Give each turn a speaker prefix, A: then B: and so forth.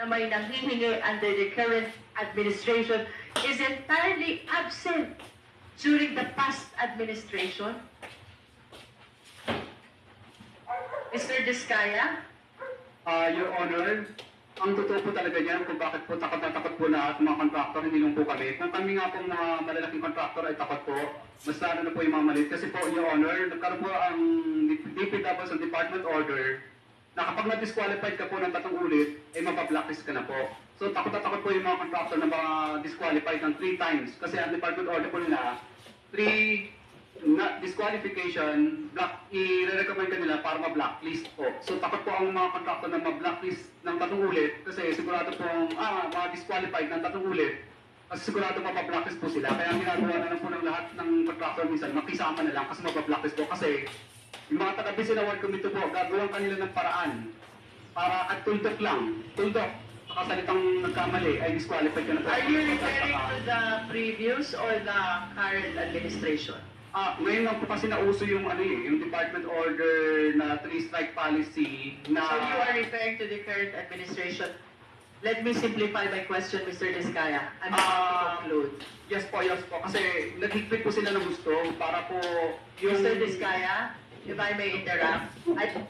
A: na may nanghihingi under the current administration is entirely absent during the past administration? Mr. Diskaya?
B: Ah, Your Honor, ang totoo po talaga niyan kung bakit po takot na takot po lahat mga contractor, hindi lang po kami. Kung kami nga po mga malalaking contractor ay takot po, mas lalo na po yung mga maliit. Kasi po, Your Honor, nagkaroon po ang DPW sa Department Order na kapag na-disqualified ka po ng tatlong ulit, ay mapablacklist ka na po. So takot na takot po yung mga contractor na mga disqualified ng three times. Kasi ang Department Order po nila, three na disqualification, black, i-recommend ka nila para ma-blacklist po. So takot po ang mga contractor na ma-blacklist ng tatlong ulit kasi sigurado pong, ah, mga disqualified ng tatlong ulit kasi sigurado mapablacklist po sila. Kaya ang ginagawa na lang po ng lahat ng contractor minsan, makisama na lang kasi mapablacklist po. Kasi yung mga taga-Bisin Award Committee po, gagawin kanila ng paraan para at tuldok lang, tuldok, sa salitang nagkamali ay disqualified ka na po.
A: Are you referring to the previous or the current administration?
B: Ah, ngayon lang po kasi nauso yung ano eh, yung department order na three-strike policy na...
A: So you are referring to the current administration. Let me simplify my question, Mr. Diskaya. I'm about to
B: Ah,
A: conclude.
B: Yes po, yes po. Kasi naghigpit po sila ng gusto para po yung...
A: Mr. Diskaya, if I may interrupt, I,